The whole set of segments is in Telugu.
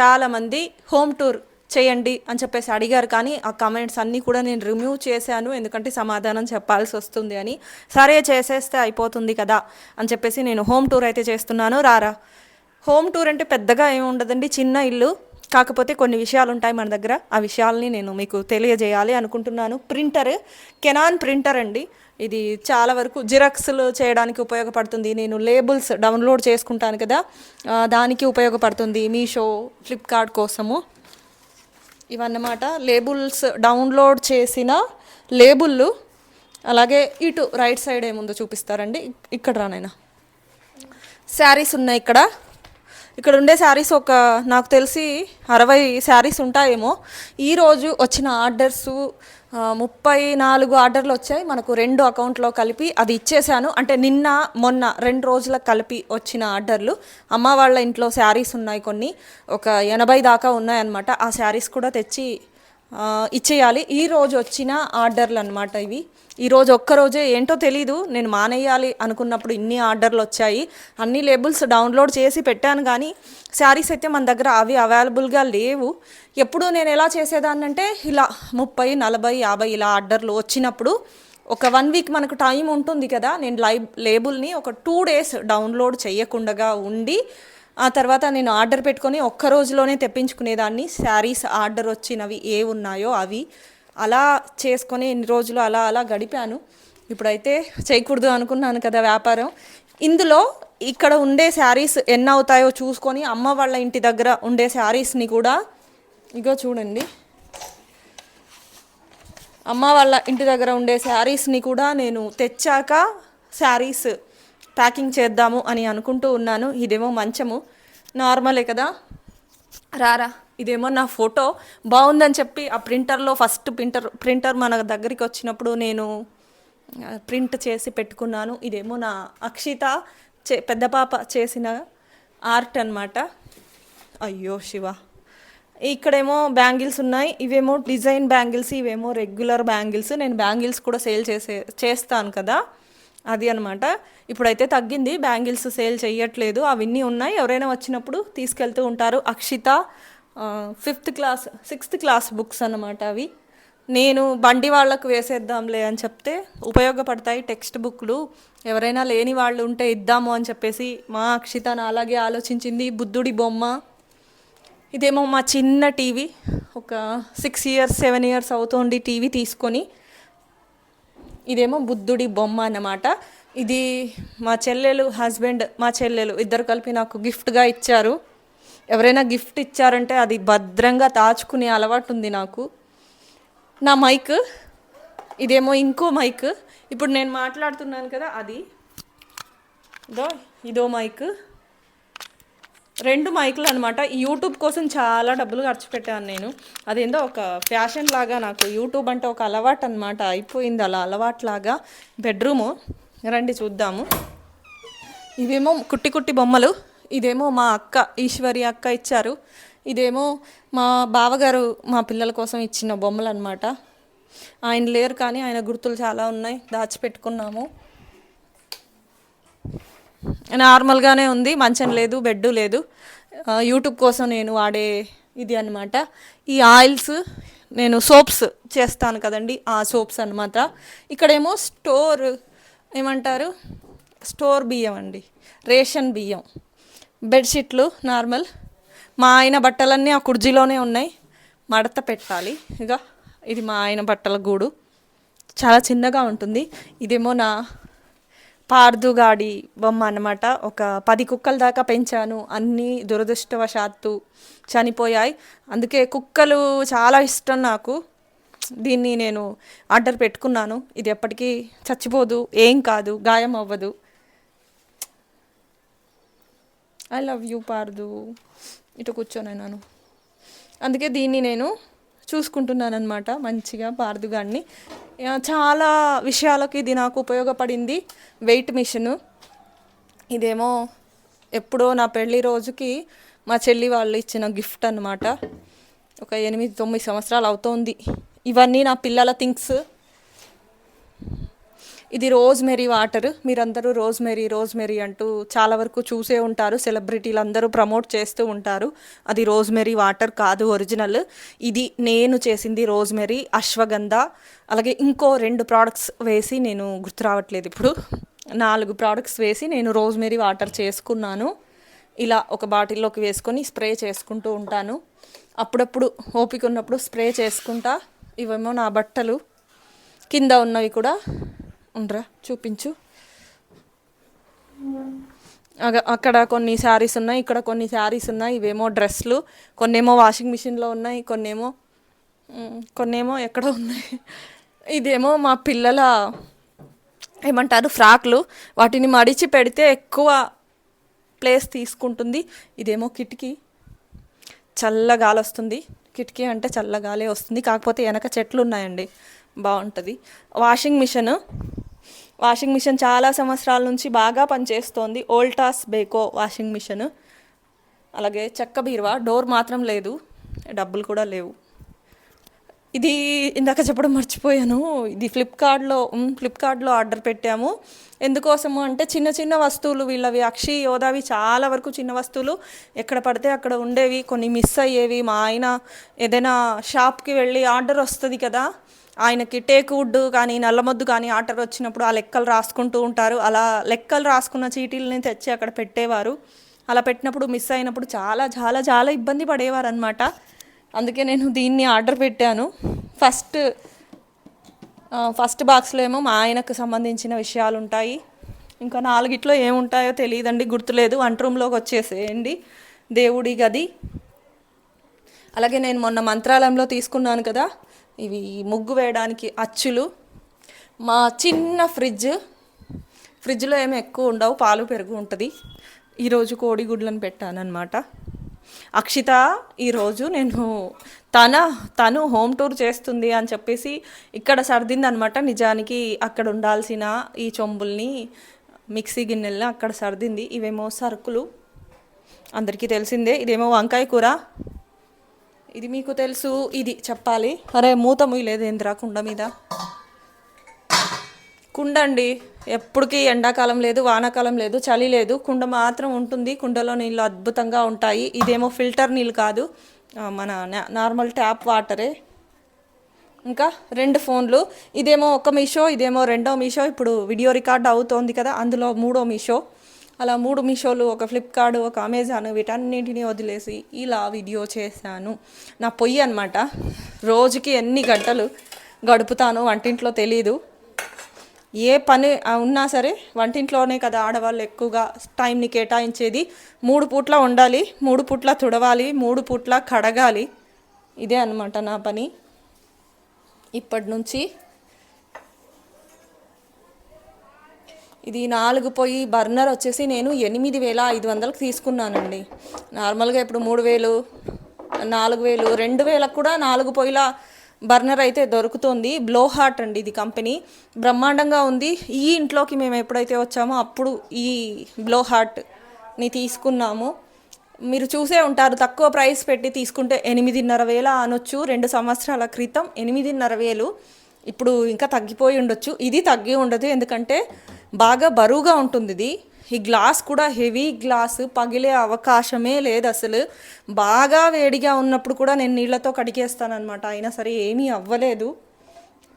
చాలామంది హోమ్ టూర్ చేయండి అని చెప్పేసి అడిగారు కానీ ఆ కమెంట్స్ అన్నీ కూడా నేను రిమూవ్ చేశాను. ఎందుకంటే సమాధానం చెప్పాల్సి వస్తుంది అని. సరే చేసేస్తే అయిపోతుంది కదా అని చెప్పేసి నేను హోమ్ టూర్ అయితే చేస్తున్నాను. రారా? హోమ్ టూర్ అంటే పెద్దగా ఏమి ఉండదండి. చిన్న ఇల్లు. కాకపోతే కొన్ని విషయాలు ఉంటాయి మన దగ్గర. ఆ విషయాల్ని నేను మీకు తెలియజేయాలి అనుకుంటున్నాను. ప్రింటర్ కెనాన్ ప్రింటర్ అండి. ఇది చాలా వరకు జిరాక్స్లు చేయడానికి ఉపయోగపడుతుంది. నేను లేబుల్స్ డౌన్లోడ్ చేసుకుంటాను కదా దానికి ఉపయోగపడుతుంది మీషో ఫ్లిప్కార్ట్ కోసము. ఇవన్నమాట లేబుల్స్ డౌన్లోడ్ చేసిన లేబుల్లు. అలాగే ఇటు రైట్ సైడ్ ఏముందో చూపిస్తారండి. ఇక్కడ రానైనా శారీస్ ఉన్నాయి ఇక్కడ. ఇక్కడ ఉండే శారీస్ ఒక నాకు తెలిసి అరవై శారీస్ ఉంటాయేమో. ఈరోజు వచ్చిన ఆర్డర్స్ ముప్పై నాలుగు ఆర్డర్లు వచ్చాయి. మనకు రెండు అకౌంట్లో కలిపి అది ఇచ్చేసాను అంటే నిన్న మొన్న రెండు రోజులకు కలిపి వచ్చిన ఆర్డర్లు. అమ్మ వాళ్ళ ఇంట్లో శారీస్ ఉన్నాయి కొన్ని. ఒక ఎనభై దాకా ఉన్నాయన్నమాట. ఆ శారీస్ కూడా తెచ్చి ఇచ్చేయాలి. ఈ రోజు వచ్చిన ఆర్డర్లు అనమాట ఇవి. ఈ రోజు ఒక్కరోజే ఏంటో తెలీదు. నేను మానేయాలి అనుకున్నప్పుడు ఇన్ని ఆర్డర్లు వచ్చాయి. అన్ని లేబుల్స్ డౌన్లోడ్ చేసి పెట్టాను కానీ శారీస్ అయితే మన దగ్గర అవి అవైలబుల్గా లేవు. ఎప్పుడు నేను ఎలా చేసేదాన్నంటే ఇలా ముప్పై నలభై యాభై ఇలా ఆర్డర్లు వచ్చినప్పుడు ఒక వన్ వీక్ మనకు టైం ఉంటుంది కదా నేను లైవ్ లేబుల్ని ఒక టూ డేస్ డౌన్లోడ్ చేయకుండా ఉండి ఆ తర్వాత నేను ఆర్డర్ పెట్టుకొని ఒక్క రోజులోనే తెప్పించుకునేదాన్ని. శారీస్ ఆర్డర్ వచ్చినవి ఏ ఉన్నాయో అవి. అలా చేసుకొని ఎన్ని రోజులు అలా అలా గడిపాను. ఇప్పుడైతే చేయకూడదు అనుకున్నాను కదా వ్యాపారం. ఇందులో ఇక్కడ ఉండే శారీస్ ఎన్ని అవుతాయో చూసుకొని అమ్మ వాళ్ళ ఇంటి దగ్గర ఉండే శారీస్ని కూడా ఇగో చూడండి. అమ్మ వాళ్ళ ఇంటి దగ్గర ఉండే శారీస్ని కూడా నేను తెచ్చాక శారీస్ ప్యాకింగ్ చేద్దాము అని అనుకుంటూ ఉన్నాను. ఇదేమో మంచము. నార్మలే కదా? రారా ఇదేమో నా ఫోటో. బాగుందని చెప్పి ఆ ప్రింటర్లో ఫస్ట్ ప్రింటర్ ప్రింటర్ మన దగ్గరికి వచ్చినప్పుడు నేను ప్రింట్ చేసి పెట్టుకున్నాను. ఇదేమో నా అక్షిత చే పెద్ద పాప చేసిన ఆర్ట్ అన్నమాట. అయ్యో శివ. ఇక్కడేమో బ్యాంగిల్స్ ఉన్నాయి. ఇవేమో డిజైన్ బ్యాంగిల్స్ ఇవేమో రెగ్యులర్ బ్యాంగిల్స్. నేను బ్యాంగిల్స్ కూడా సేల్ చేసే చేస్తాను కదా. అది అనమాట ఇప్పుడైతే తగ్గింది. బ్యాంగిల్స్ సేల్ చేయట్లేదు అవన్నీ ఉన్నాయి. ఎవరైనా వచ్చినప్పుడు తీసుకెళ్తూ ఉంటారు. Akshitha fifth class sixth class books అనమాట అవి. నేను బండి వాళ్ళకు వేసేద్దాంలే అని చెప్తే ఉపయోగపడతాయి టెక్స్ట్ బుక్లు. ఎవరైనా లేని వాళ్ళు ఉంటే ఇద్దాము అని చెప్పేసి మా అక్షిత నా అలాగే ఆలోచించింది. బుద్ధుడి బొమ్మ. ఇదేమో మా చిన్న టీవీ. ఒక సిక్స్ ఇయర్స్ సెవెన్ ఇయర్స్ అవుతోంది టీవీ తీసుకొని. ఇదేమో బుద్ధుడి బొమ్మ అన్నమాట. ఇది మా చెల్లెలు హస్బెండ్ మా చెల్లెలు ఇద్దరు కలిపి నాకు గిఫ్ట్గా ఇచ్చారు. ఎవరైనా గిఫ్ట్ ఇచ్చారంటే అది భద్రంగా దాచుకునే అలవాటు ఉంది నాకు. నా మైక్ ఇదేమో ఇంకో మైక్ ఇప్పుడు నేను మాట్లాడుతున్నాను కదా అది. ఇదో ఇదో మైక్ రెండు మైకులు అనమాట యూట్యూబ్ కోసం చాలా డబ్బులు ఖర్చు పెట్టాను నేను. అదేందో ఒక ఫ్యాషన్ లాగా నాకు యూట్యూబ్ అంటే ఒక అలవాటు అనమాట అయిపోయింది అలా అలవాటు లాగా బెడ్రూము. రండి చూద్దాము. ఇవేమో కుట్టి కుట్టి బొమ్మలు. ఇదేమో మా అక్క ఈశ్వరి అక్క ఇచ్చారు. ఇదేమో మా బావగారు మా పిల్లల కోసం ఇచ్చిన బొమ్మలు అనమాట ఆయన లేరు కానీ ఆయన గుర్తులు చాలా ఉన్నాయి. దాచిపెట్టుకున్నాము. నార్మల్గానే ఉంది మంచం లేదు బెడ్ లేదు. యూట్యూబ్ కోసం నేను వాడే ఇది అన్నమాట. ఈ ఆయిల్స్ నేను సోప్స్ చేస్తాను కదండి ఆ సోప్స్ అన్నమాట. ఇక్కడేమో స్టోర్ ఏమంటారు? స్టోర్ బియ్యం అండి రేషన్ బియ్యం. బెడ్షీట్లు నార్మల్. మా ఆయన బట్టలన్నీ ఆ కుర్జీలోనే ఉన్నాయి. మడత పెట్టాలి. ఇక ఇది మా ఆయన బట్టల గూడు. చాలా చిన్నగా ఉంటుంది. ఇదేమో నా పార్దుగాడి బొమ్మ అన్నమాట. ఒక పది కుక్కల దాకా పెంచాను. అన్నీ దురదృష్టవశాత్తు చనిపోయాయి. అందుకే కుక్కలు చాలా ఇష్టం నాకు. దీన్ని నేను ఆర్డర్ పెట్టుకున్నాను. ఇది ఎప్పటికీ చచ్చిపోదు. ఏం కాదు. గాయం అవ్వదు. ఐ లవ్ యూ పార్దు. ఇటు కూర్చోనైనాను అందుకే దీన్ని నేను చూసుకుంటున్నాను అనమాట మంచిగా పార్దుగాడిని చాలా విషయాలకు ఇది నాకు ఉపయోగపడింది వెయిట్ మిషన్. ఇదేమో ఎప్పుడో నా పెళ్ళి రోజుకి మా చెల్లి వాళ్ళు ఇచ్చిన గిఫ్ట్ అన్నమాట. ఒక ఎనిమిది తొమ్మిది సంవత్సరాలు అవుతోంది. ఇవన్నీ నా పిల్లల థింగ్స్. ఇది రోజ్మెరీ వాటర్. మీరందరూ రోజ్మెరీ రోజ్మెరీ అంటూ చాలా వరకు చూసే ఉంటారు. సెలబ్రిటీలు అందరూ ప్రమోట్ చేస్తూ ఉంటారు. అది రోజ్మెరీ వాటర్ కాదు ఒరిజినల్. ఇది నేను చేసింది రోజ్మెరీ అశ్వగంధ. అలాగే ఇంకో రెండు ప్రోడక్ట్స్ వేసి నేను గుర్తు రావట్లేదు ఇప్పుడు. నాలుగు ప్రోడక్ట్స్ వేసి నేను రోజ్మెరీ వాటర్ చేసుకున్నాను. ఇలా ఒక బాటిల్లోకి వేసుకొని స్ప్రే చేసుకుంటూ ఉంటాను. అప్పుడప్పుడు ఓపిక ఉన్నప్పుడు స్ప్రే చేసుకుంటా. ఇవేమో నా బట్టలు. కింద ఉన్నవి కూడా ఉండరా చూపించు. అగ- అక్కడ కొన్ని శారీస్ ఉన్నాయి ఇక్కడ కొన్ని శారీస్ ఉన్నాయి ఇవేమో డ్రెస్లు కొన్నేమో వాషింగ్ మిషన్లో ఉన్నాయి కొన్నేమో కొన్నేమో ఎక్కడ ఉన్నాయి. ఇదేమో మా పిల్లల ఏమంటారు ఫ్రాక్లు. వాటిని మడిచి పెడితే ఎక్కువ ప్లేస్ తీసుకుంటుంది. ఇదేమో కిటికీ. చల్ల గాలి వస్తుంది. కిటికీ అంటే చల్లగాలే వస్తుంది. కాకపోతే వెనక చెట్లు ఉన్నాయండి. బాగుంటుంది. Washing machine. వాషింగ్ మిషన్ చాలా సంవత్సరాల నుంచి బాగా పనిచేస్తోంది. Voltas Beko washing machine. అలాగే చెక్క బీరువా డోర్ మాత్రం లేదు. డబ్బులు కూడా లేవు. ఇది ఇందాక చెప్పడం మర్చిపోయాను. ఇది ఫ్లిప్కార్ట్లో ఫ్లిప్కార్ట్లో ఆర్డర్ పెట్టాము. ఎందుకోసము అంటే చిన్న చిన్న వస్తువులు వీళ్ళవి. అక్షి యోధావి చాలా వరకు చిన్న వస్తువులు ఎక్కడ పడితే అక్కడ ఉండేవి. కొన్ని మిస్ అయ్యేవి. మా ఆయన ఏదైనా షాప్కి వెళ్ళి ఆర్డర్ వస్తుంది కదా ఆయనకి టేక్ వుడ్ కానీ నల్లమొద్దు కానీ ఆర్డర్ వచ్చినప్పుడు ఆ లెక్కలు రాసుకుంటూ ఉంటారు. అలా లెక్కలు రాసుకున్న చీటీలని తెచ్చి అక్కడ పెట్టేవారు. అలా పెట్టినప్పుడు మిస్ అయినప్పుడు చాలా చాలా చాలా ఇబ్బంది పడేవారు అనమాట అందుకే నేను దీన్ని ఆర్డర్ పెట్టాను. ఫస్ట్ ఫస్ట్ బాక్స్లో ఏమో మా ఆయనకు సంబంధించిన విషయాలు ఉంటాయి ఇంకా నాలుగిట్లో ఏముంటాయో తెలియదండి గుర్తులేదు. వంట రూమ్లోకి వచ్చేసేయండి. దేవుడి గది. అలాగే నేను మొన్న మంత్రాలయంలో తీసుకున్నాను కదా ఇవి ముగ్గు వేయడానికి అచ్చులు. మా చిన్న ఫ్రిడ్జ్ ఫ్రిడ్జ్లో ఏమి ఎక్కువ ఉండవు పాలు పెరుగు ఉంటుంది. ఈరోజు కోడిగుడ్లను పెట్టాను అనమాట అక్షిత ఈరోజు నేను తన తను హోమ్ టూర్ చేస్తుంది అని చెప్పేసి ఇక్కడ సర్దింది నిజానికి అక్కడ ఉండాల్సిన ఈ చొంబుల్ని మిక్సీ గిన్నెల్ని అక్కడ సర్దింది. ఇవేమో సరుకులు. అందరికీ తెలిసిందే ఇదేమో వంకాయ కూర. ఇది మీకు తెలుసు ఇది చెప్పాలి. అరే మూత ముయ్యలేదు ఏంద్రా కుండ మీద? కుండ అండి ఎప్పటికీ ఎండాకాలం లేదు వానాకాలం లేదు చలి లేదు. కుండ మాత్రం ఉంటుంది. కుండలో నీళ్ళు అద్భుతంగా ఉంటాయి. ఇదేమో ఫిల్టర్ నీళ్ళు కాదు. మన నార్మల్ ట్యాప్ వాటరే. ఇంకా రెండు ఫోన్లు. ఇదేమో ఒక మీషో ఇదేమో రెండో మీషో. ఇప్పుడు వీడియో రికార్డ్ అవుతోంది కదా అందులో మూడో మీషో. అలా మూడు మీషోలు ఒక ఫ్లిప్కార్ట్ ఒక అమెజాన్ వీటన్నింటినీ వదిలేసి ఇలా వీడియో చేశాను. నా పొయ్యి అనమాట రోజుకి ఎన్ని గంటలు గడుపుతాను వంటింట్లో తెలీదు. ఏ పని ఉన్నా సరే వంటింట్లోనే కదా ఆడవాళ్ళు ఎక్కువగా టైంని కేటాయించేది. మూడు పూట్ల ఉండాలి మూడు పూట్ల తుడవాలి మూడు పూట్ల కడగాలి. ఇదే అనమాట నా పని. ఇప్పటి నుంచి ఇది నాలుగు పొయ్యి బర్నర్ వచ్చేసి నేను ఎనిమిది వేల ఐదు వందలకు తీసుకున్నానండి. నార్మల్గా ఇప్పుడు మూడు వేలు నాలుగు వేలు రెండు వేలకు కూడా నాలుగు పొయ్యిల బర్నర్ అయితే దొరుకుతుంది. బ్లో హార్ట్ అండి ఇది కంపెనీ. బ్రహ్మాండంగా ఉంది. ఈ ఇంట్లోకి మేము ఎప్పుడైతే వచ్చామో అప్పుడు ఈ బ్లో హార్ట్ని తీసుకున్నాము. మీరు చూసే ఉంటారు తక్కువ ప్రైస్ పెట్టి తీసుకుంటే ఎనిమిదిన్నర వేల అనొచ్చు. రెండు సంవత్సరాల క్రితం ఎనిమిదిన్నర వేలు. ఇప్పుడు ఇంకా తగ్గిపోయి ఉండొచ్చు. ఇది తగ్గి ఉండదు ఎందుకంటే బాగా బరువుగా ఉంటుంది ఇది ఈ గ్లాస్ కూడా హెవీ గ్లాస్ పగిలే అవకాశమే లేదు అసలు. బాగా వేడిగా ఉన్నప్పుడు కూడా నేను నీళ్ళతో కడిగేస్తానమాట అయినా సరే ఏమీ అవ్వలేదు.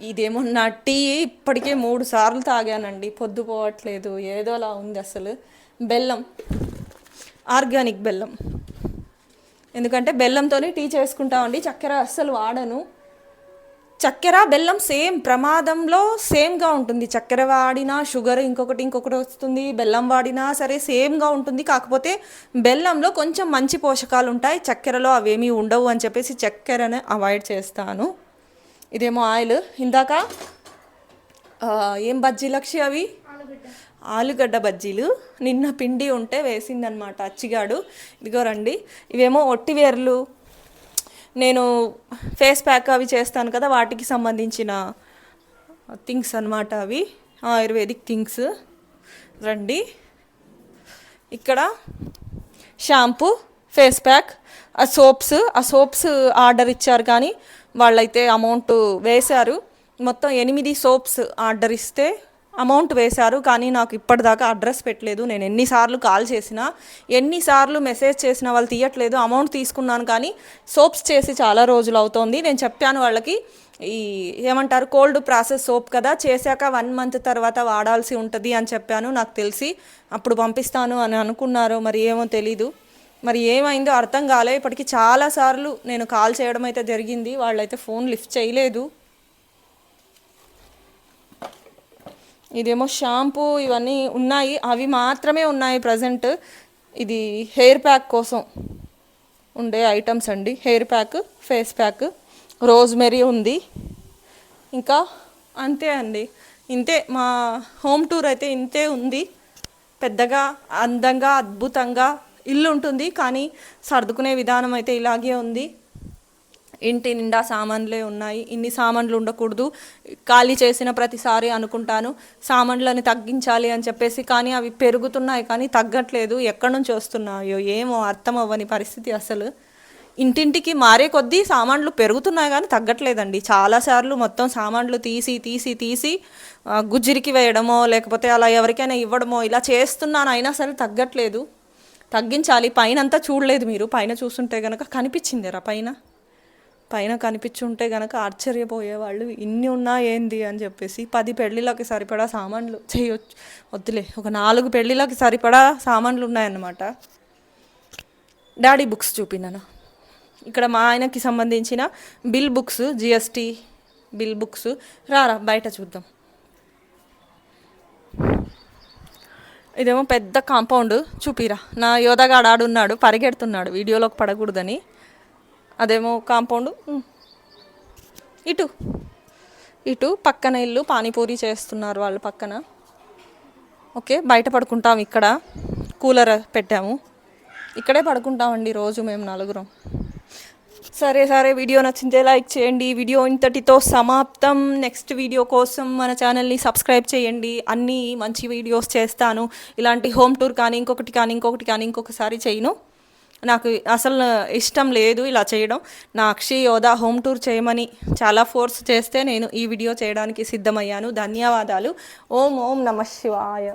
ఇదేమో నా టీ ఇప్పటికే మూడు సార్లు తాగానండి. పొద్దుపోవట్లేదు ఏదోలా ఉంది అసలు. బెల్లం. ఆర్గానిక్ బెల్లం. ఎందుకంటే బెల్లంతోనే టీ చేసుకుంటామండి. చక్కెర అస్సలు వాడను. చక్కెర బెల్లం సేమ్ ప్రమాదంలో సేమ్గా ఉంటుంది. చక్కెర వాడినా షుగర్ ఇంకొకటి ఇంకొకటి వస్తుంది. బెల్లం వాడినా సరే సేమ్గా ఉంటుంది. కాకపోతే బెల్లంలో కొంచెం మంచి పోషకాలు ఉంటాయి. చక్కెరలో అవేమీ ఉండవు అని చెప్పేసి చక్కెరని అవాయిడ్ చేస్తాను. ఇదేమో ఆయిల్. ఇందాక ఏం బజ్జీ లక్ష్య అవి? ఆలుగడ్డ బజ్జీలు. నిన్న పిండి ఉంటే వేసిందనమాట అచ్చిగాడు. ఇదిగో రండి. ఇవేమో ఒట్టివేర్లు నేను ఫేస్ ప్యాక్ అవి చేస్తాను కదా వాటికి సంబంధించిన థింగ్స్ అన్నమాట అవి. Ayurvedic things. రండి. ఇక్కడ షాంపూ ఫేస్ ప్యాక్ ఆ సోప్స్ ఆ సోప్స్ ఆర్డర్ ఇచ్చారు కానీ వాళ్ళైతే అమౌంట్ వేశారు. మొత్తం ఎనిమిది సోప్స్ ఆర్డర్ ఇస్తే అమౌంట్ వేశారు కానీ నాకు ఇప్పటిదాకా అడ్రస్ పెట్టలేదు. నేను ఎన్నిసార్లు కాల్ చేసినా ఎన్నిసార్లు మెసేజ్ చేసినా వాళ్ళు తీయట్లేదు. అమౌంట్ తీసుకున్నాను కానీ సోప్స్ చేసి చాలా రోజులు అవుతోంది. నేను చెప్పాను వాళ్ళకి ఈ ఏమంటారు కోల్డ్ ప్రాసెస్ సోప్ కదా చేశాక వన్ మంత్ తర్వాత వాడాల్సి ఉంటుంది అని చెప్పాను. నాకు తెలిసి అప్పుడు పంపిస్తాను అని అనుకున్నారో మరి ఏమో తెలీదు. మరి ఏమైందో అర్థం కాలే. ఇప్పటికి చాలాసార్లు నేను కాల్ చేయడం అయితే జరిగింది. వాళ్ళైతే ఫోన్ లిఫ్ట్ చేయలేదు. ఇదేమో షాంపూ ఇవన్నీ ఉన్నాయి. అవి మాత్రమే ఉన్నాయి ప్రజెంట్. ఇది హెయిర్ ప్యాక్ కోసం ఉండే ఐటమ్స్ అండి. Hair pack face pack rosemary ఉంది. ఇంకా అంతే అండి. ఇంతే మా హోమ్ టూర్ అయితే ఇంతే ఉంది. పెద్దగా అందంగా అద్భుతంగా ఇల్లు ఉంటుంది. కానీ సర్దుకునే విధానం అయితే ఇలాగే ఉంది. ఇంటి నిండా సామాన్లే ఉన్నాయి. ఇన్ని సామాన్లు ఉండకూడదు. ఖాళీ చేసిన ప్రతిసారి అనుకుంటాను. సామాన్లని తగ్గించాలి అని చెప్పేసి కానీ అవి పెరుగుతున్నాయి కానీ తగ్గట్లేదు. ఎక్కడి నుంచి వస్తున్నాయో ఏమో అర్థం అవ్వని పరిస్థితి అసలు. ఇంటింటికి మారే కొద్దీ సామాన్లు పెరుగుతున్నాయి కానీ తగ్గట్లేదండి. చాలాసార్లు మొత్తం సామాన్లు తీసి తీసి తీసి గుజ్జిరికి వేయడమో లేకపోతే అలా ఎవరికైనా ఇవ్వడమో ఇలా చేస్తున్నాను అయినా సరే తగ్గట్లేదు. తగ్గించాలి. పైన అంతా చూడలేదు మీరు. పైన చూస్తుంటే కనుక కనిపించిందిరా పైన? పైన కనిపించుంటే గనక ఆశ్చర్యపోయేవాళ్ళు ఇన్ని ఉన్నా ఏంది? అని చెప్పేసి పది పెళ్ళిళ్ళకి సరిపడా సామాన్లు చేయొచ్చు. వద్దులే ఒక నాలుగు పెళ్ళిళ్ళకి సరిపడా సామాన్లు ఉన్నాయన్నమాట. డాడీ బుక్స్ చూపినాను. ఇక్కడ మా ఆయనకి సంబంధించిన bill books GST bill books. రారా బయట చూద్దాం. ఇదేమో పెద్ద కాంపౌండ్ చూపిరా. నా యోధగాడు ఆడున్నాడు పరిగెడుతున్నాడు వీడియోలోకి పడకూడదని. అదేమో కాంపౌండ్. ఇటు. ఇటు పక్కన ఇల్లు పానీపూరి చేస్తున్నారు వాళ్ళు పక్కన. ఓకే బయట పడుకుంటాం ఇక్కడ. కూలర్ పెట్టాము. ఇక్కడే పడుకుంటామండి రోజు మేము నలుగురం. సరే సరే వీడియో నచ్చితే లైక్ చేయండి. వీడియో ఇంతటితో సమాప్తం. నెక్స్ట్ వీడియో కోసం మన ఛానల్ని సబ్స్క్రైబ్ చేయండి. అన్నీ మంచి వీడియోస్ చేస్తాను. ఇలాంటి హోమ్ టూర్ కానీ ఇంకొకటి కానీ ఇంకొకటి కానీ ఇంకొకసారి చేయను. నాకు అసలు ఇష్టం లేదు ఇలా చేయడం. నా అక్షయ్ యోధా హోమ్ టూర్ చేయమని చాలా ఫోర్స్ చేస్తే నేను ఈ వీడియో చేయడానికి సిద్ధమయ్యాను. ధన్యవాదాలు. ఓం ఓం నమ శివాయ.